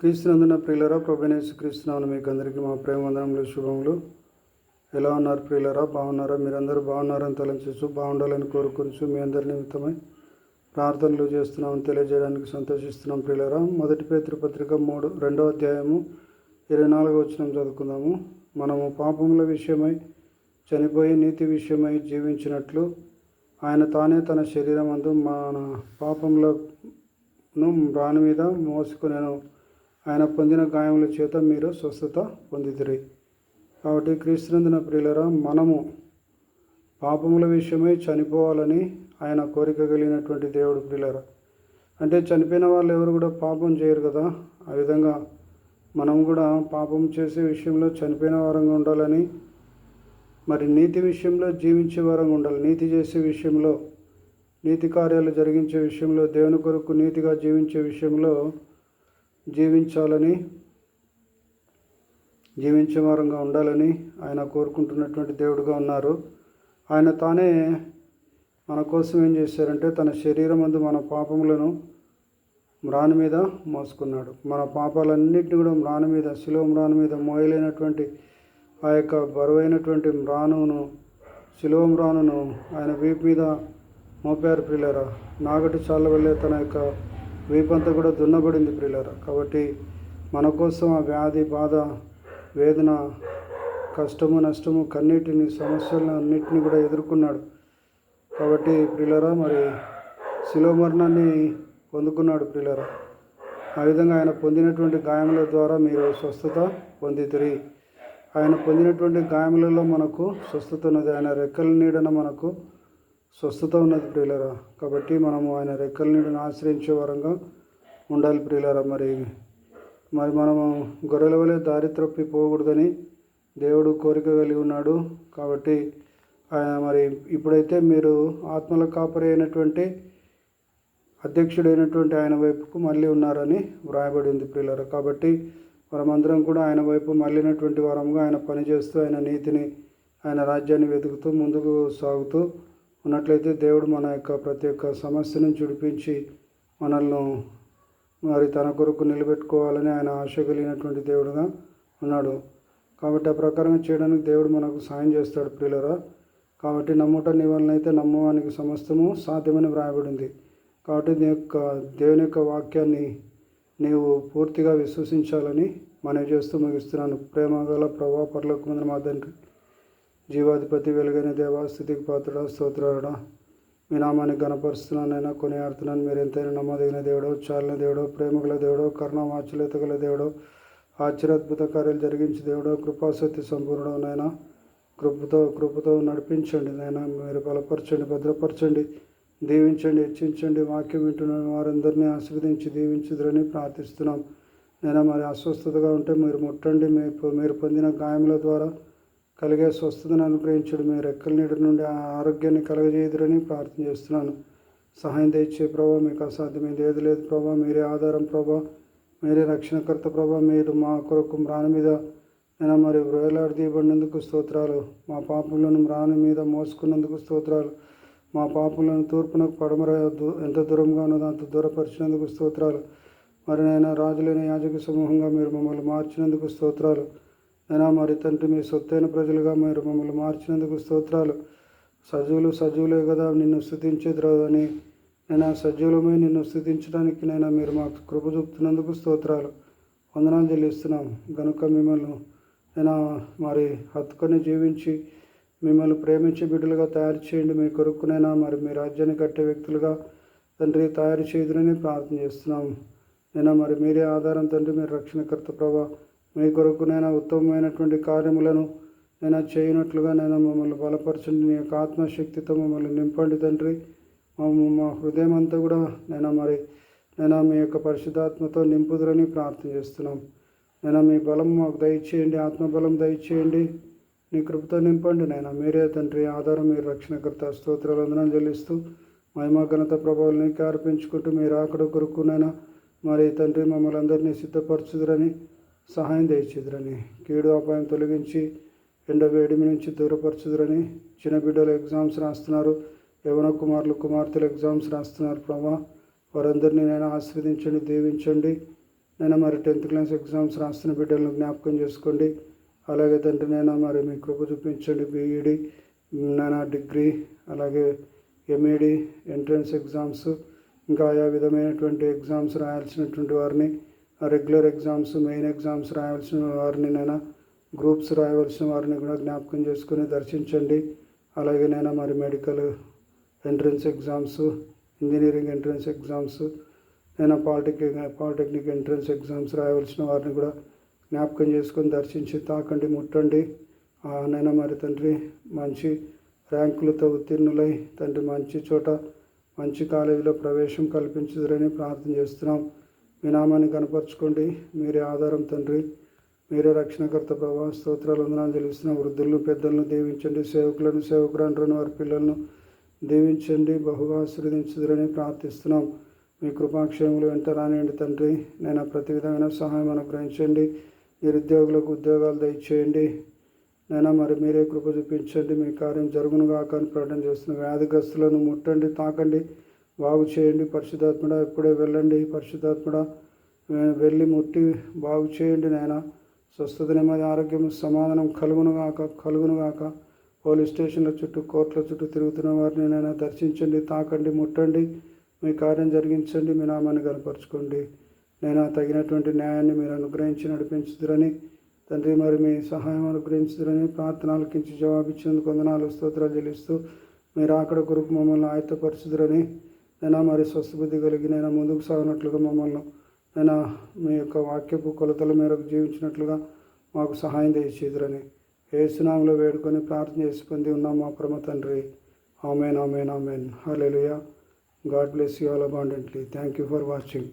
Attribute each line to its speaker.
Speaker 1: క్రీస్తునందున ప్రియులరా ప్రభనేసు క్రీస్తునామని మీకు అందరికీ మా ప్రేమ వందనములు శుభములు. ఎలా ఉన్నారు ప్రియులరా? బాగున్నారా? మీరందరూ బాగున్నారని తలంచు బాగుండాలని కోరుకుంటూ మీ అందరి నిమిత్తమై ప్రార్థనలు చేస్తున్నామని తెలియజేయడానికి సంతోషిస్తున్నాం ప్రియులరా. మొదటి పేతృపత్రిక మూడు రెండవ అధ్యాయము ఇరవై నాలుగో వచ్చిన చదువుకుందాము. మనము పాపముల విషయమై చనిపోయి నీతి విషయమై జీవించినట్లు ఆయన తానే తన శరీరం అందు మన పాపములను రాని మీద మోసుకునేను. ఆయన పొందిన గాయముల చేత మీరు స్వస్థత పొందితిరి. కాబట్టి క్రీస్తునందున ప్రియులరా మనము పాపముల విషయమై చనిపోవాలని ఆయన కోరిక కలిగినటువంటి దేవుడు ప్రియులరా. అంటే చనిపోయిన వాళ్ళు ఎవరు కూడా పాపం చేయరు కదా. ఆ విధంగా మనం కూడా పాపం చేసే విషయంలో చనిపోయిన వారంగా ఉండాలని మరి నీతి విషయంలో జీవించే వారంగా ఉండాలి. నీతి చేసే విషయంలో నీతి కార్యాలు జరిగించే విషయంలో దేవుని కొరకు నీతిగా జీవించే విషయంలో జీవించాలని జీవించే వారంగా ఉండాలని ఆయన కోరుకుంటున్నటువంటి దేవుడుగా ఉన్నారు. ఆయన తానే మన కోసం ఏం చేశారంటే తన శరీరం అందు మన పాపములను మ్రాని మీద మోసుకున్నాడు. మన పాపాలన్నింటినీ కూడా మ్రాని మీద శిలో మ్రాని మీద మోయలేనటువంటి ఆ యొక్క బరువైనటువంటి మ్రానును శిలువ మ్రానును ఆయన వీపు మీద మోపారు పిల్లరా నాగటి చాలవల్లే తన యొక్క వీపంతా కూడా దున్నబడింది ప్రియులరా. కాబట్టి మన కోసం ఆ వ్యాధి బాధ వేదన కష్టము నష్టము కన్నీటిని సమస్యలను అన్నిటిని కూడా ఎదుర్కొన్నాడు. కాబట్టి ప్రియులరా మరి శిలో మరణాన్ని పొందుకున్నాడు ప్రియులరా. ఆ విధంగా ఆయన పొందినటువంటి గాయముల ద్వారా మీరు స్వస్థత పొందితిరి. ఆయన పొందినటువంటి గాయములలో మనకు స్వస్థత ఉన్నది. ఆయన రెక్కల నీడన మనకు స్వస్థత ఉన్నది ప్రియులరా. కాబట్టి మనము ఆయన రెక్కల నీడను ఆశ్రయించే వరంగా ఉండాలి ప్రియులరా. మరి మరి మనము గొర్రెల వలె దారి త్రప్పి పోకూడదని దేవుడు కోరిక కలిగి ఉన్నాడు. కాబట్టి ఆయన మరి ఇప్పుడైతే మీరు ఆత్మల కాపరి అయినటువంటి అధ్యక్షుడైనటువంటి ఆయన వైపుకు మళ్ళీ ఉన్నారని వ్రాయబడి ఉంది ప్రియులరు. కాబట్టి మనమందరం కూడా ఆయన వైపు మళ్ళినటువంటి వారంగా ఆయన పనిచేస్తూ ఆయన నీతిని ఆయన రాజ్యాన్ని వెతుకుతూ ముందుకు సాగుతూ ఉన్నట్లయితే దేవుడు మన యొక్క ప్రతి ఒక్క సమస్య నుంచి విడిపించి మనల్ని మరి తన కొరకు నిలబెట్టుకోవాలని ఆయన ఆశ కలిగినటువంటి దేవుడుగా ఉన్నాడు. కాబట్టి ఆ ప్రకారం చేయడానికి దేవుడు మనకు సాయం చేస్తాడు ప్రియులరా. కాబట్టి నమ్ముట నీ వలనైతే నమ్మవానికి సమస్తము సాధ్యమని వ్రాయబడింది. కాబట్టి నీ యొక్క దేవుని యొక్క వాక్యాన్ని నీవు పూర్తిగా విశ్వసించాలని మనవి చేస్తూ ముగిస్తున్నాను. ప్రేమ గల ప్రభా పర్లకు మా తండ్రి. జీవాధిపతి వెలుగైన దేవా పాత్రడ పాత్రుడా స్తోత్రాడా మీ నామాన్ని గణపరుస్తున్నానైనా కొనియాడుతున్నాను మీరు ఎంతైనా నమ్మదగిన దేవుడో చాలిన దేవుడో ప్రేమగల దేవుడో కరుణామాచులత గల దేవుడో ఆశ్చర్యాద్భుత కార్యాలు జరిగించి దేవుడో కృపాసక్తి సంపూర్ణం నైనా కృపతో కృపతో నడిపించండి నైనా మీరు బలపరచండి భద్రపరచండి దీవించండి హెచ్చించండి వాక్యం వింటున్న వారందరినీ ఆశీర్వదించి దీవించుదరని ప్రార్థిస్తున్నాం. నేను మరి అస్వస్థతగా ఉంటే మీరు ముట్టండి. మీ మీరు పొందిన గాయముల ద్వారా కలిగే స్వస్థతను అనుగ్రహించడు మీ రెక్కల నీటి నుండి ఆ ఆరోగ్యాన్ని కలగజేయదురని ప్రార్థన చేస్తున్నాను. సహాయం తెచ్చే ప్రభావ మీకు అసాధ్యమైంది ఏది లేదు ప్రభావ మీరే ఆధారం ప్రభా. మీరే రక్షణకర్త ప్రభా. మీరు మా కొరకు మ్రాణి మీద నేను మరి వేలాడదీయబడినందుకు స్తోత్రాలు. మా పాపములను మ్రాణి మీద మోసుకున్నందుకు స్తోత్రాలు. మా పాపములను తూర్పునకు పడమర దూ- ఎంత దూరంగా ఉన్నదో అంత దూరపరిచినందుకు స్తోత్రాలు. మరి నేను రాజులైన యాజక సమూహంగా మీరు మమ్మల్ని మార్చినందుకు స్తోత్రాలు. అయినా మరి తండ్రి మీ సొత్తైన ప్రజలుగా మీరు మమ్మల్ని మార్చినందుకు స్తోత్రాలు. సజీవులు సజీవులే కదా నిన్ను స్థుతించేద్రాదని నేను సజీవులమై నిన్ను స్థుతించడానికి నేను మీరు మాకు కృప చూపుతున్నందుకు స్తోత్రాలు. వందనాలు చెల్లిస్తున్నాం గనుక మిమ్మల్ని నేను మరి హత్తుకొని జీవించి మిమ్మల్ని ప్రేమించే బిడ్డలుగా తయారు చేయండి. మీ కొరకునైనా మరి మీ రాజ్యాన్ని కట్టే వ్యక్తులుగా తండ్రి తయారు చేయదునని ప్రార్థన చేస్తున్నాం నేను మరి మీరే ఆధారం తండ్రి మీరు రక్షణకర్త ప్రభా. మీ కొరకునైనా ఉత్తమమైనటువంటి కార్యములను నేను చేయనట్లుగా నేను మమ్మల్ని బలపరచండి. నీ యొక్క ఆత్మశక్తితో మమ్మల్ని నింపండి తండ్రి. మా హృదయం అంతా కూడా నేను మరి నేను మీ యొక్క పరిశుద్ధాత్మతో నింపుదురని ప్రార్థన చేస్తున్నాం. నేను మీ బలం మాకు దయచేయండి ఆత్మబలం దయచేయండి. నీ కృపతో నింపండి నేను మీరే తండ్రి ఆధారం మీరు రక్షణకర్త. స్తోత్రాలు వందనం చెల్లిస్తూ మహిమా ఘనత ప్రభావాలు నీకే అర్పించుకుంటూ మీరు ఆకడ కొరకునైనా మరి తండ్రి మమ్మల్ని అందరినీ సిద్ధపరచుదురని సహాయం దయచేదురని కీడు అపాయం తొలగించి ఎండ వేడిమి నుంచి దూరపరచుదురని చిన్న బిడ్డలు ఎగ్జామ్స్ రాస్తున్నారు. యవన కుమారులు కుమార్తెలు ఎగ్జామ్స్ రాస్తున్నారు ప్రభా. వారందరినీ నేను ఆస్వాదించండి దీవించండి. నేను మరి టెన్త్ క్లాస్ ఎగ్జామ్స్ రాస్తున్న బిడ్డలను జ్ఞాపకం చేసుకోండి. అలాగే తండ్రి నేను మరి మీ కృప చూపించండి. బీఈడి నేను డిగ్రీ అలాగే ఎంఈడి ఎంట్రన్స్ ఎగ్జామ్స్ ఇంకా ఆయా విధమైనటువంటి ఎగ్జామ్స్ రాయాల్సినటువంటి వారిని రెగ్యులర్ ఎగ్జామ్స్ మెయిన్ ఎగ్జామ్స్ రాయాల్సిన వారిని నైనా గ్రూప్స్ రాయవలసిన వారిని కూడా జ్ఞాపకం చేసుకుని దర్శించండి. అలాగే నేను మరి medical entrance exams engineering entrance exams నేను పాలిటెక్నిక్ పాలిటెక్నిక్ ఎంట్రన్స్ ఎగ్జామ్స్ రాయవలసిన వారిని కూడా జ్ఞాపకం చేసుకొని దర్శించి తాకండి ముట్టండి. ఆ, మరి తండ్రి మంచి ర్యాంకులతో ఉత్తీర్ణులై తండ్రి మంచి చోట మంచి కాలేజీలో ప్రవేశం కల్పించుదరని ప్రార్థన చేస్తున్నాం. మీ నామాన్ని కనపరచుకోండి. మీరే ఆధారం తండ్రి. మీరే రక్షణకర్త ప్రభావ స్తోత్రాలు వందనాలు చెల్లిస్తున్న వృద్ధులను పెద్దలను దీవించండి. సేవకులను సేవకురాండ్రను వారి పిల్లలను దీవించండి. బహుగా ఆశీర్వదించుదరని ప్రార్థిస్తున్నాం. మీ కృపాక్షేములు వెంట రానియండి తండ్రి. నేను ప్రతి విధమైన సహాయం అనుగ్రహించండి. నిరుద్యోగులకు ఉద్యోగాలు దయచేయండి. నేను మరి మీరే కృప చూపించండి. మీ కార్యం జరుగునుగా కానీ ప్రకటన చేస్తున్న వ్యాధిగ్రస్తులను ముట్టండి తాకండి. బాగు చేయండి పరిశుద్ధాత్మడ ఎప్పుడే వెళ్ళండి పరిశుద్ధాత్మడ. వెళ్ళి ముట్టి బాగు చేయండి నాయన. స్వస్థత నెమ్మది ఆరోగ్యం సమాధానం కలుగును గాక కలుగును గాక. పోలీస్ స్టేషన్ల చుట్టూ కోర్టుల చుట్టూ తిరుగుతున్న వారిని నైనా దర్శించండి తాకండి ముట్టండి. మీ కార్యం జరిగించండి మీ నామాన్ని కనపరచుకోండి నేను తగినటువంటి న్యాయాన్ని మీరు అనుగ్రహించి నడిపించుదురని తండ్రి మరి మీ సహాయం అనుగ్రహించుదురని ప్రార్థన ఆలకించి జవాబిచ్చినందుకు వందనాలు స్తోత్రాలు చెల్లిస్తూ మీరు అక్కడ కొరకు మమ్మల్ని ఆయత్తపరచుదురని నేను మరి స్వస్థబుద్ధి కలిగి నేను ముందుకు సాగినట్లుగా మమ్మల్ని నేను మీ యొక్క వాక్యపు కొలతల మేరకు జీవించినట్లుగా మాకు సహాయం దయచేదురని ఏసునామంలో వేడుకొని ప్రార్థన చేసి పొంది ఉన్నాం మా ప్రమ తండ్రి. Amen amen amen. Hallelujah. God bless you all abundantly. Thank you for watching.